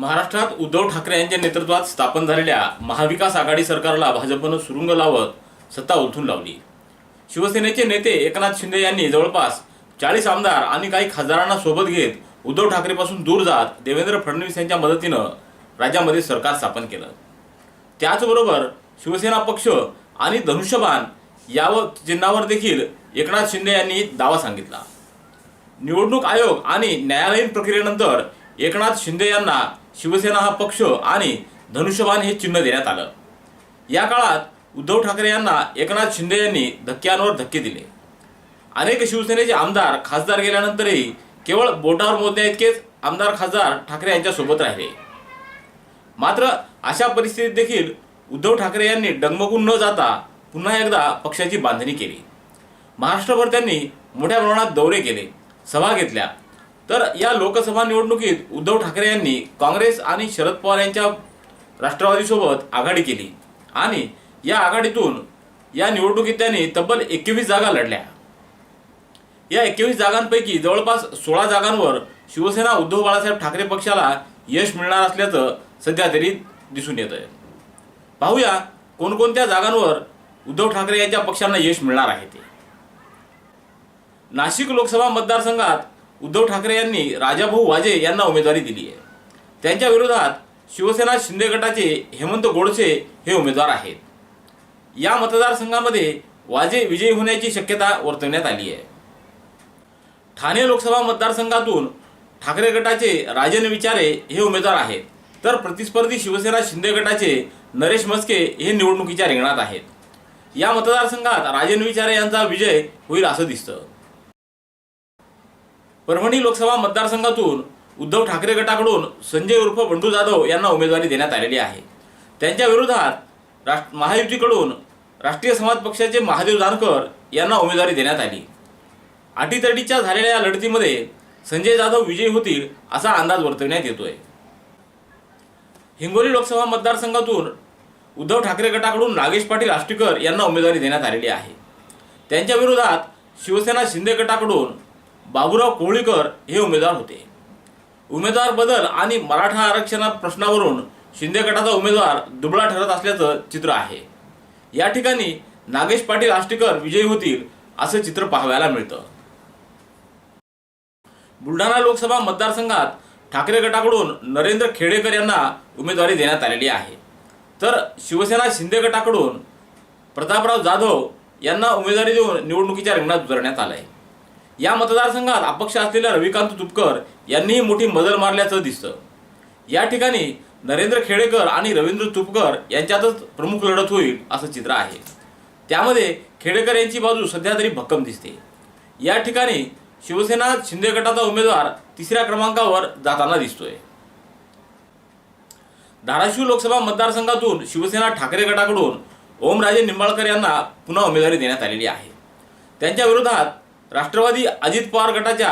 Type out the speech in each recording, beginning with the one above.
महाराष्ट्रात उद्धव ठाकरे यांच्या नेतृत्वात स्थापन झालेल्या महाविकास आघाडी सरकारला भाजपनं सुरुंग लावत सत्ता उलथून लावली. शिवसेनेचे नेते एकनाथ शिंदे यांनी जवळपास चाळीस आमदार आणि काही खासदारांना सोबत घेत उद्धव ठाकरेपासून दूर जात देवेंद्र फडणवीस यांच्या मदतीनं राज्यामध्ये सरकार स्थापन केलं. त्याचबरोबर शिवसेना पक्ष आणि धनुष्यबाण यावर चिन्हावर देखील एकनाथ शिंदे यांनी दावा सांगितला. निवडणूक आयोग आणि न्यायालयीन प्रक्रियेनंतर एकनाथ शिंदे यांना शिवसेना हा पक्ष आणि धनुष्यबाण हे चिन्ह देण्यात आलं. या काळात उद्धव ठाकरे यांना एकनाथ शिंदे यांनी धक्क्यांवर धक्के दिले. अनेक शिवसेनेचे आमदार खासदार गेल्यानंतरही केवळ बोटावर मोजण्या इतकेच आमदार खासदार ठाकरे यांच्यासोबत राहिले. मात्र अशा परिस्थितीत देखील उद्धव ठाकरे यांनी डगमगून न जाता पुन्हा एकदा पक्षाची बांधणी केली. महाराष्ट्रभर त्यांनी मोठ्या प्रमाणात दौरे केले सभा घेतल्या तर या लोकसभा निवडणुकीत उद्धव ठाकरे यांनी काँग्रेस आणि शरद पवार यांच्या राष्ट्रवादीसोबत आघाडी केली. आणि या आघाडीतून या निवडणुकीत त्यांनी तब्बल एकवीस जागा लढल्या. या एकवीस जागांपैकी जवळपास सोळा जागांवर शिवसेना उद्धव बाळासाहेब ठाकरे पक्षाला यश मिळणार असल्याचं सध्या तरी दिसून येत आहे पाहूया कोणकोणत्या जागांवर उद्धव ठाकरे यांच्या पक्षांना यश मिळणार आहे ते. नाशिक लोकसभा मतदारसंघात उद्धव ठाकरे यांनी राजाभाऊ वाजे यांना उमेदवारी दिली आहे. त्यांच्या विरोधात शिवसेना शिंदे गटाचे हेमंत गोडसे हे उमेदवार आहेत. या मतदारसंघामध्ये वाजे विजयी होण्याची शक्यता वर्तवण्यात आली आहे. ठाणे लोकसभा मतदारसंघातून ठाकरे गटाचे राजन विचारे हे उमेदवार आहेत. तर प्रतिस्पर्धी शिवसेना शिंदे गटाचे नरेश मस्के हे निवडणुकीच्या रिंगणात आहेत. या मतदारसंघात राजन विचारे यांचा विजय होईल असं दिसतं. परभणी लोकसभा मतदारसंघातून उद्धव ठाकरे गटाकडून संजय उर्फ बंडू जाधव यांना उमेदवारी देण्यात आलेली आहे. त्यांच्या विरोधात राष्ट्र महायुतीकडून राष्ट्रीय समाज पक्षाचे महादेव जानकर यांना उमेदवारी देण्यात आली. अटीतटीच्या झालेल्या या लढतीमध्ये संजय जाधव विजयी होतील असा अंदाज वर्तवण्यात येतोय. हिंगोली लोकसभा मतदारसंघातून उद्धव ठाकरे गटाकडून नागेश पाटील आष्टीकर यांना उमेदवारी देण्यात आलेली आहे. त्यांच्या विरोधात शिवसेना शिंदे गटाकडून बाबुराव कोहळीकर हे उमेदवार होते. उमेदवार बदल आणि मराठा आरक्षणा प्रश्नावरून शिंदे गटाचा उमेदवार दुबळा ठरत असल्याचं चित्र आहे. या ठिकाणी नागेश पाटील आष्टीकर विजयी होतील असं चित्र पाहायला मिळतं. बुलढाणा लोकसभा मतदारसंघात ठाकरे गटाकडून नरेंद्र खेडेकर यांना उमेदवारी देण्यात आलेली आहे. तर शिवसेना शिंदे गटाकडून प्रतापराव जाधव यांना उमेदवारी देऊन निवडणुकीच्या रिंगणात उतरण्यात आलं आहे या मतदारसंघात अपक्ष असलेल्या रविकांत तुपकर यांनीही मोठी मदल मारल्याचं दिसतं. या ठिकाणी नरेंद्र खेडेकर आणि रवींद्र तुपकर यांच्यातच प्रमुख लढत होईल असं चित्र आहे. त्यामध्ये खेडेकर यांची बाजू सध्या तरी भक्कम दिसते. या ठिकाणी शिवसेना शिंदे गटाचा उमेदवार तिसऱ्या क्रमांकावर जाताना दिसतोय. धाराशिव लोकसभा मतदारसंघातून शिवसेना ठाकरे गटाकडून ओमराजे निंबाळकर यांना पुन्हा उमेदवारी देण्यात आलेली आहे. त्यांच्या विरोधात राष्ट्रवादी अजित पवार गटाच्या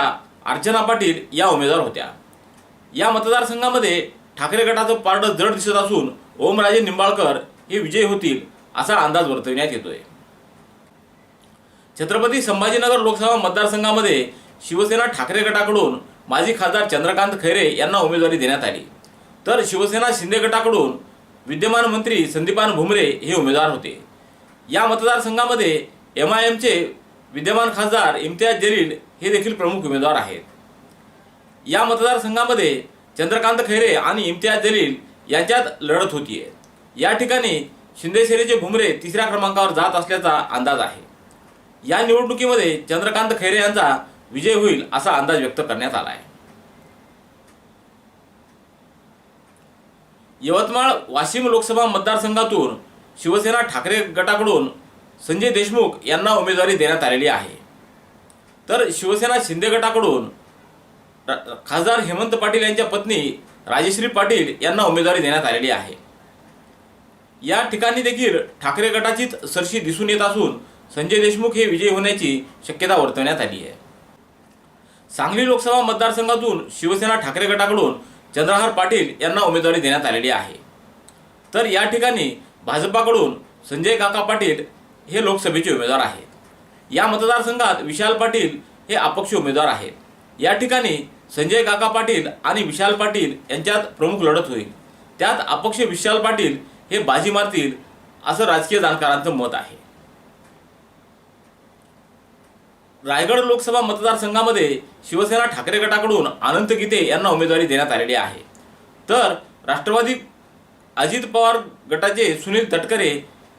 अर्चना पाटील या उमेदवार होत्या. या मतदारसंघामध्ये ठाकरे गटाचं पारडं जड दिसत असून ओमराजे निंबाळकर हे विजयी होतील असा अंदाज वर्तविण्यात येतोय. छत्रपती संभाजीनगर लोकसभा मतदारसंघामध्ये शिवसेना ठाकरे गटाकडून माजी खासदार चंद्रकांत खैरे यांना उमेदवारी देण्यात आली. तर शिवसेना शिंदे गटाकडून विद्यमान मंत्री संदीपान भुमरे हे उमेदवार होते. या मतदारसंघामध्ये एम आय एमचे विद्यमान खासदार इम्तियाज जलील हे देखील प्रमुख उमेदवार आहेत. या मतदारसंघामध्ये चंद्रकांत खैरे आणि इम्तियाज जलील यांच्यात लढत होतीये या ठिकाणी शिंदेसेनेचे घुमरे भुमरे तिसऱ्या क्रमांकावर जात असल्याचा अंदाज आहे. या निवडणुकीमध्ये चंद्रकांत खैरे यांचा विजय होईल असा अंदाज व्यक्त करण्यात आला आहे. यवतमाळ वाशिम लोकसभा मतदारसंघातून शिवसेना ठाकरे गटाकडून संजय देशमुख यांना उमेदवारी देण्यात आलेली आहे. तर शिवसेना शिंदे गटाकडून खासदार हेमंत पाटील यांच्या पत्नी राजश्री पाटील यांना उमेदवारी देण्यात आलेली आहे. या ठिकाणी देखील ठाकरे गटाचीच सरशी दिसून येत असून संजय देशमुख हे विजयी होण्याची शक्यता वर्तवण्यात आली आहे. सांगली लोकसभा मतदारसंघातून शिवसेना ठाकरे गटाकडून चंद्रहार पाटील यांना उमेदवारी देण्यात आलेली आहे. तर या ठिकाणी भाजपाकडून संजय काका पाटील हे लोकसभेचे उमेदवार आहेत. या मतदारसंघात विशाल पाटील हे अपक्ष उमेदवार आहेत. या ठिकाणी संजय काका पाटील आणि विशाल पाटील यांच्यात प्रमुख लढत होईल. त्यात अपक्ष विशाल पाटील हे बाजी मारतील असं राजकीय जाणकारांचं मत आहे. रायगड लोकसभा मतदारसंघामध्ये शिवसेना ठाकरे गटाकडून अनंत गीते यांना उमेदवारी देण्यात आलेली आहे. तर राष्ट्रवादी अजित पवार गटाचे सुनील तटकरे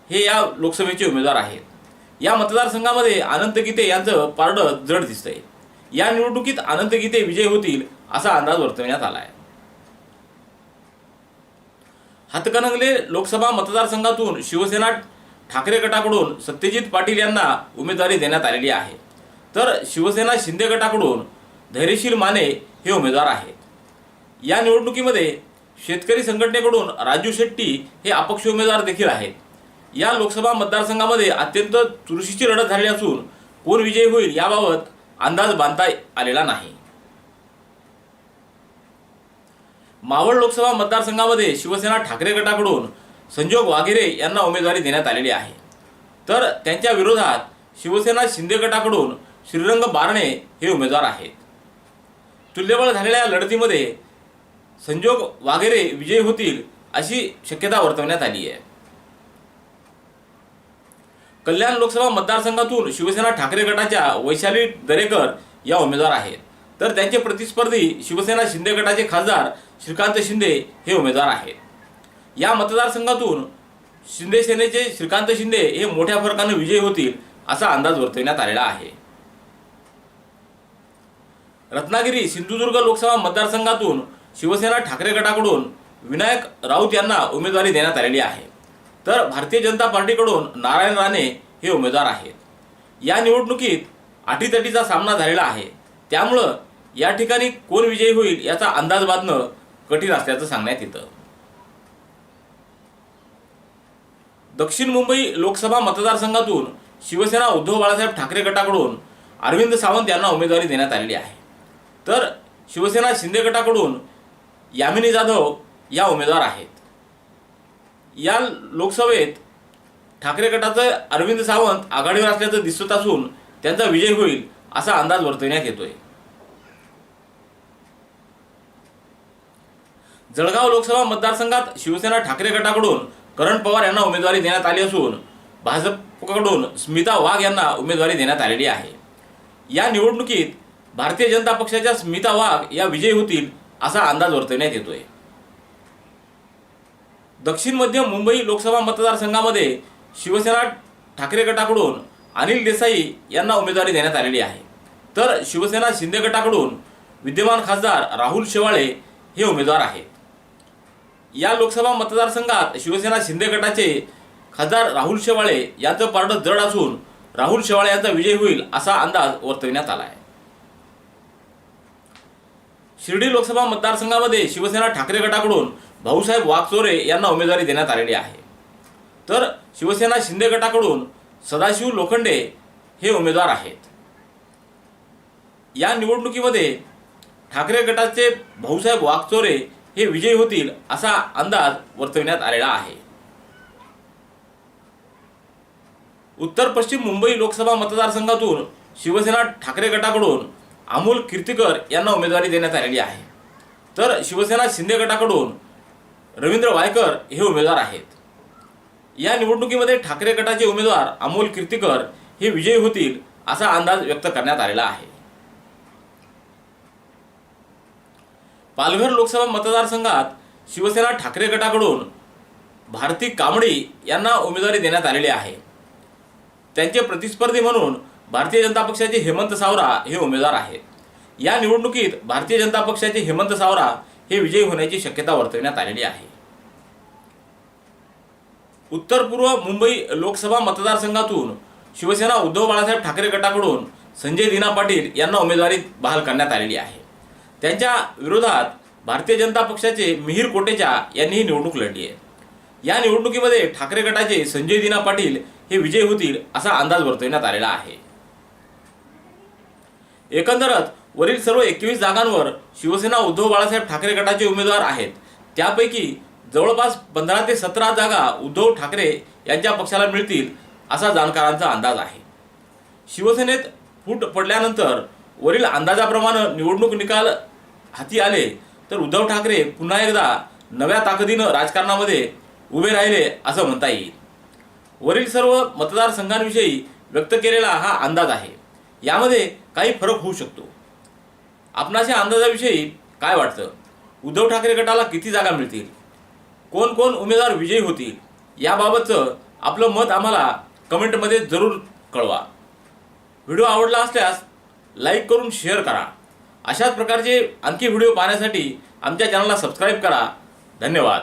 हे या लोकसभेचे उमेदवार आहेत. या मतदारसंघामध्ये अनंत गीते यांचं पारडं जड दिसतंय. या निवडणुकीत अनंत गीते विजय होतील असा अंदाज वर्तवण्यात आला आहे हातकणंगले लोकसभा मतदारसंघातून शिवसेना ठाकरे गटाकडून सत्यजित पाटील यांना उमेदवारी देण्यात आलेली आहे. तर शिवसेना शिंदे गटाकडून धैर्यशील माने हे उमेदवार आहेत. या निवडणुकीमध्ये शेतकरी संघटनेकडून राजू शेट्टी हे अपक्ष उमेदवार देखील आहेत. या लोकसभा मतदारसंघामध्ये अत्यंत चुरशीची लढत झाली असून कोण विजयी होईल याबाबत अंदाज बांधता आलेला नाही. मावळ लोकसभा मतदारसंघामध्ये शिवसेना ठाकरे गटाकडून संजोग वाघेरे यांना उमेदवारी देण्यात आलेली आहे. तर त्यांच्या विरोधात शिवसेना शिंदे गटाकडून श्रीरंग बारणे हे उमेदवार आहेत. तुल्यबळ झालेल्या लढतीमध्ये संजोग वाघेरे विजयी होतील अशी शक्यता वर्तवण्यात आली आहे. कल्याण लोकसभा मतदारसंघातून शिवसेना ठाकरे गटाच्या वैशाली दरेकर या उमेदवार आहेत. तर त्यांचे प्रतिस्पर्धी शिवसेना शिंदे गटाचे खासदार श्रीकांत शिंदे हे उमेदवार आहेत. या मतदारसंघातून शिंदे सेनेचे श्रीकांत शिंदे हे मोठ्या फरकाने विजयी होतील असा अंदाज वर्तवण्यात आलेला आहे. रत्नागिरी सिंधुदुर्ग लोकसभा मतदारसंघातून शिवसेना ठाकरे गटाकडून विनायक राऊत यांना उमेदवारी देण्यात आलेली आहे. तर भारतीय जनता पार्टीकडून नारायण राणे हे उमेदवार आहेत. या निवडणुकीत अटीतटीचा सामना झालेला आहे. त्यामुळं या ठिकाणी कोण विजयी होईल याचा अंदाज बांधणं कठीण असल्याचं सांगण्यात येतं. दक्षिण मुंबई लोकसभा मतदारसंघातून शिवसेना उद्धव बाळासाहेब ठाकरे गटाकडून अरविंद सावंत यांना उमेदवारी देण्यात आलेली आहे. तर शिवसेना शिंदे गटाकडून यामिनी जाधव या उमेदवार आहेत. या लोकसभेत ठाकरे गटाचं अरविंद सावंत आघाडीवर असल्याचं दिसत असून त्यांचा विजय होईल असा अंदाज वर्तवण्यात येतोय. जळगाव लोकसभा मतदारसंघात शिवसेना ठाकरे गटाकडून करण पवार यांना उमेदवारी देण्यात आली असून भाजपकडून स्मिता वाघ यांना उमेदवारी देण्यात आलेली आहे. या निवडणुकीत भारतीय जनता पक्षाच्या स्मिता वाघ या विजयी होतील असा अंदाज वर्तवण्यात येतोय. दक्षिण मध्य मुंबई लोकसभा मतदारसंघामध्ये शिवसेना ठाकरे गटाकडून अनिल देसाई यांना उमेदवारी देण्यात आलेली आहे. तर शिवसेना शिंदे गटाकडून विद्यमान खासदार राहुल शेवाळे हे उमेदवार आहेत. या लोकसभा मतदारसंघात शिवसेना शिंदे गटाचे खासदार राहुल शेवाळे यांचं पारडं जड असून राहुल शेवाळे यांचा विजय होईल असा अंदाज वर्तविण्यात आला आहे शिर्डी लोकसभा मतदारसंघामध्ये शिवसेना ठाकरे गटाकडून भाऊसाहेब वाघचोरे यांना उमेदवारी देण्यात आलेली आहे. तर शिवसेना शिंदे गटाकडून सदाशिव लोखंडे हे उमेदवार आहेत. या निवडणुकीमध्ये ठाकरे गटाचे भाऊसाहेब वाघचोरे हे विजयी होतील असा अंदाज वर्तविण्यात आलेला आहे. उत्तर पश्चिम मुंबई लोकसभा मतदारसंघातून शिवसेना ठाकरे गटाकडून अमोल कीर्तिकर यांना उमेदवारी देण्यात आलेली आहे. तर शिवसेना शिंदे गटाकडून रवींद्र वायकर हे उमेदवार आहेत. या निवडणुकीमध्ये ठाकरे गटाचे उमेदवार अमोल कीर्तीकर हे विजयी होतील असा अंदाज व्यक्त करण्यात आलेला आहे. पालघर लोकसभा मतदारसंघात शिवसेना ठाकरे गटाकडून भारती कांबडी यांना उमेदवारी देण्यात आलेली आहे. त्यांचे प्रतिस्पर्धी म्हणून भारतीय जनता पक्षाचे हेमंत सावरा हे उमेदवार आहेत. या निवडणुकीत भारतीय जनता पक्षाचे हेमंत सावरा हे विजयी होण्याची शक्यता वर्तवण्यात आलेली आहे. उत्तर पूर्व मुंबई लोकसभा मतदारसंघातून शिवसेना उद्धव बाळासाहेब ठाकरे गटाकडून संजय दिना पाटील यांना उमेदवारी बहाल करण्यात आलेली आहे. त्यांच्या विरोधात भारतीय जनता पक्षाचे मिहीर कोटेचा यांनी ही निवडणूक लढली आहे. या निवडणुकीमध्ये ठाकरे गटाचे संजय दिना पाटील हे विजयी होतील असा अंदाज वर्तवण्यात आलेला आहे. एकंदरच वरील सर्व एकवीस जागांवर शिवसेना उद्धव बाळासाहेब ठाकरे गटाचे उमेदवार आहेत. त्यापैकी जवळपास पंधरा ते सतरा जागा उद्धव ठाकरे यांच्या पक्षाला मिळतील असा जाणकारांचा अंदाज आहे. शिवसेनेत फूट पडल्यानंतर वरील अंदाजाप्रमाणे निवडणूक निकाल हाती आले तर उद्धव ठाकरे पुन्हा एकदा नव्या ताकदीनं राजकारणामध्ये उभे राहिले असं म्हणता येईल. वरील सर्व मतदारसंघांविषयी व्यक्त केलेला हा अंदाज आहे. यामध्ये काही फरक होऊ शकतो. आपणाच्या अंदाजाविषयी काय वाटतं? उद्धव ठाकरे गटाला किती जागा मिळतील? कोण कोण उमेदवार विजयी होतील? याबाबतचं आपलं मत आम्हाला कमेंटमध्ये जरूर कळवा. व्हिडिओ आवडला असल्यास लाईक करून शेअर करा. अशाच प्रकारचे आणखी व्हिडिओ पाहण्यासाठी आमच्या चॅनलला सबस्क्राईब करा. धन्यवाद.